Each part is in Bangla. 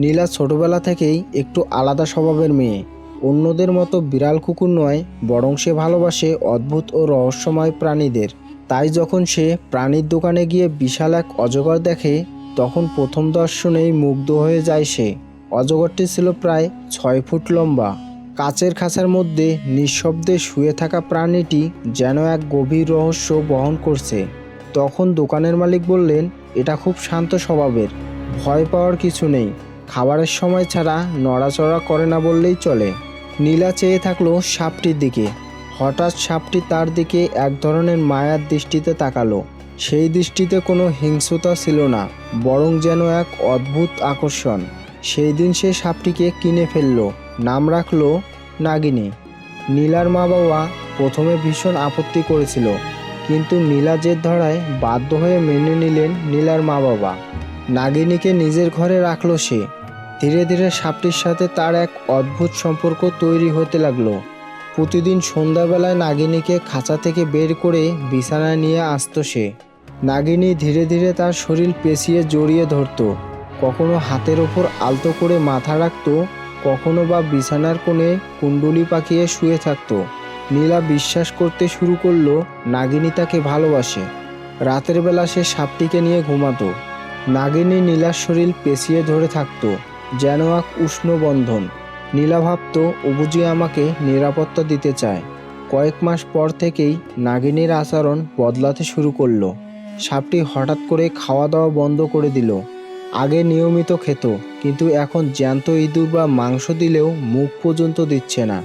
নীলা ছোটবেলা থেকেই একটু আলাদা স্বভাবের মেয়ে। অন্যদের মতো বিড়াল কুকুর নয়, বরং সে ভালোবাসে অদ্ভুত ও রহস্যময় প্রাণীদের। তাই যখন সে প্রাণীর দোকানে গিয়ে বিশাল এক অজগর দেখে, তখন প্রথম দর্শনেই মুগ্ধ হয়ে যায় সে। অজগরটি ছিল প্রায় ছয় ফুট লম্বা। কাচের খাঁচার মধ্যে নিঃশব্দে শুয়ে থাকা প্রাণীটি যেন এক গভীর রহস্য বহন করছে। তখন দোকানের মালিক বললেন, এটা খুব শান্ত স্বভাবের, ভয় পাওয়ার কিছু নেই। খাবারের সময় ছাড়া নড়াচড়া করে না বললেই চলে। নীলা চেয়ে থাকল সাপটির দিকে। হঠাৎ সাপটি তার দিকে এক ধরনের মায়ার দৃষ্টিতে তাকালো। সেই দৃষ্টিতে কোনো হিংস্রতা ছিল না, বরং যেন এক অদ্ভুত আকর্ষণ। সেই দিন সে সাপটিকে কিনে ফেলল, নাম রাখল নাগিনী। নীলার মা বাবা প্রথমে ভীষণ আপত্তি করেছিল, কিন্তু নীলা জেদ ধরায় বাধ্য হয়ে মেনে নিলেন নীলার মা বাবা নাগিনীকে নিজের ঘরে রাখল সে। ধীরে ধীরে সাপটির সাথে তার এক অদ্ভুত সম্পর্ক তৈরি হতে লাগল। প্রতিদিন সন্ধ্যাবেলায় নাগিনীকে খাঁচা থেকে বের করে বিছানায় নিয়ে আসতো সে। নাগিনী ধীরে ধীরে তার শরীর পেঁচিয়ে জড়িয়ে ধরতো। কখনো হাতের ওপর আলতো করে মাথা রাখত, কখনো বা বিছানার কোণে কুণ্ডুলি পাকিয়ে শুয়ে থাকতো। নীলা বিশ্বাস করতে শুরু করল, নাগিনী তাকে ভালোবাসে। রাতের বেলা সে সাপটিকে নিয়ে ঘুমাতো। নাগিনী নীলার শরীর পেঁচিয়ে ধরে থাকতো। যেন এক উষ্ণ বন্ধন। নীলা ভাবত ও আমাকে নিরাপত্তা দিতে চায়। কয়েক মাস পর থেকেই নাগিনীর আচরণ বদলাতে শুরু করল। সাপটি হঠাৎ করে খাওয়া দাওয়া বন্ধ করে দিল। আগে নিয়মিত খেত, কিন্তু এখন জ্যান্ত ইঁদুর বা মাংস দিলেও মুখ পর্যন্ত দিচ্ছে না।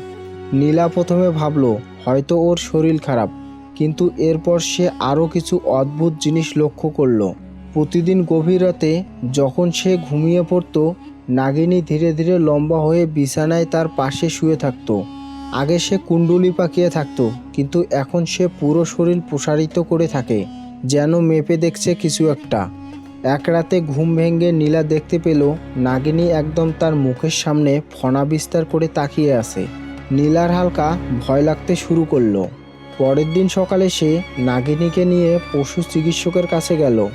নীলা প্রথমে ভাবলো, হয়তো ওর শরীর খারাপ। কিন্তু এরপর সে আরও কিছু অদ্ভুত জিনিস লক্ষ্য করল। প্রতিদিন গভীর রাতে যখন সে ঘুমিয়ে পড়তো নাগিনী ধীরে ধীরে লম্বা হয়ে বিছানায় তার পাশে শুয়ে থাকতো। আগে সে কুণ্ডুলি পাকিয়ে থাকতো, কিন্তু এখন সে পুরো শরীর প্রসারিত করে থাকে, যেন মেপে দেখছে কিছু একটা। এক রাতে ঘুম ভেঙে নীলা দেখতে পেল, নাগিনী একদম তার মুখের সামনে ফণা বিস্তার করে তাকিয়ে আছে। নীলার হালকা ভয় লাগতে শুরু করল। পরের দিন সকালে সে নাগিনীকে নিয়ে পশু চিকিৎসকের কাছে গেল।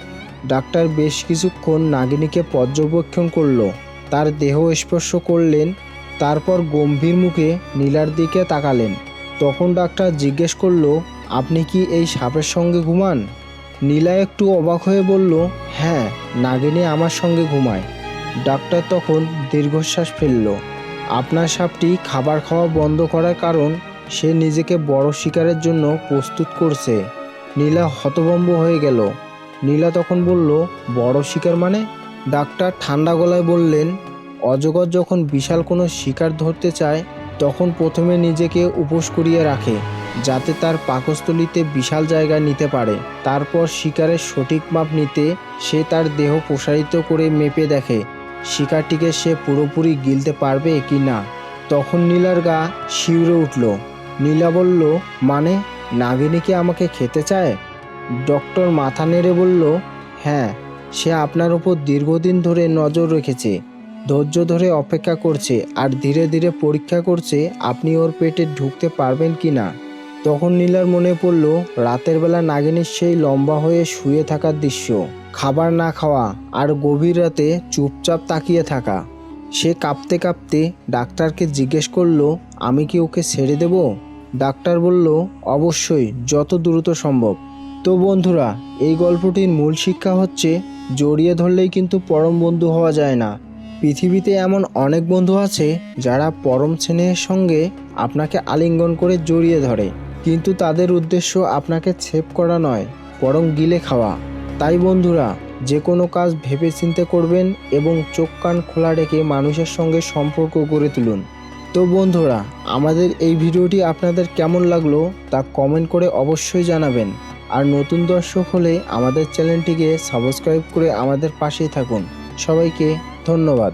ডাক্তার বেশ কিছুক্ষণ নাগিনীকে পর্যবেক্ষণ করল। তার দেহ স্পর্শ করলেন, তারপর গম্ভীর মুখে নীলার দিকে তাকালেন। তখন ডাক্তার জিজ্ঞেস করল, আপনি কি এই সাপের সঙ্গে ঘুমান? নীলা একটু অবাক হয়ে বলল হ্যাঁ নাগিনী আমার সঙ্গে ঘুমায়। ডাক্তার তখন দীর্ঘশ্বাস ফেলল। আপনার সাপটি খাবার খাওয়া বন্ধ করার কারণ সে নিজেকে বড় শিকারের জন্য প্রস্তুত করছে। নীলা হতভম্ব হয়ে গেল। নীলা তখন বলল, বড় শিকার মানে? ডাক্তার ঠান্ডা গলায় বললেন, অজগর যখন বিশাল কোনো শিকার ধরতে চায়, তখন প্রথমে নিজেকে উপোস করিয়ে রাখে, যাতে তার পাকস্থলিতে বিশাল জায়গা নিতে পারে। তারপর শিকারের সঠিক মাপ নিতে সে তার দেহ প্রসারিত করে মেপে দেখে, শিকারটিকে সে পুরোপুরি গিলতে পারবে কি না। তখন নীলার গা শিউরে উঠল। নীলা বলল মানে নাগিনী কি আমাকে খেতে চায়? ডক্টর মাথা নেড়ে বলল হ্যাঁ সে আপনার উপর দীর্ঘদিন ধরে নজর রেখেছে, ধৈর্য ধরে অপেক্ষা করছে আর ধীরে ধীরে পরীক্ষা করছে আপনি ওর পেটে ঢুকতে পারবেন কি না। তখন নীলার মনে পড়ল, রাতের বেলা নাগিনীর সেই লম্বা হয়ে শুয়ে থাকার দৃশ্য, খাবার না খাওয়া আর গভীর রাতে চুপচাপ তাকিয়ে থাকা। সে কাঁপতে কাঁপতে ডাক্তারকে জিজ্ঞেস করল, আমি কি ওকে ছেড়ে দেব? ডাক্তার বলল, অবশ্যই, যত দ্রুত সম্ভব। তো বন্ধুরা, এই গল্পটির মূল শিক্ষা হচ্ছে, জড়িয়ে ধরলেই কিন্তু পরম বন্ধু হওয়া যায় না। পৃথিবীতে এমন অনেক বন্ধু আছে, যারা পরম স্নেহের সঙ্গে আপনাকে আলিঙ্গন করে জড়িয়ে ধরে। কিন্তু তাদের উদ্দেশ্য আপনাকে ছেপ করা নয়, বরং গিলে খাওয়া। তাই বন্ধুরা, যে কোনো কাজ ভেবে চিন্তে করবেন এবং চোখ কান খোলা রেখে মানুষের সঙ্গে সম্পর্ক গড়ে তুলুন। তো বন্ধুরা, আমাদের এই ভিডিওটি আপনাদের কেমন লাগল তা কমেন্ট করে অবশ্যই জানাবেন। আর নতুন দর্শক হলে আমাদের চ্যানেলটিকে সাবস্ক্রাইব করে আমাদের পাশেই থাকুন। সবাইকে ধন্যবাদ।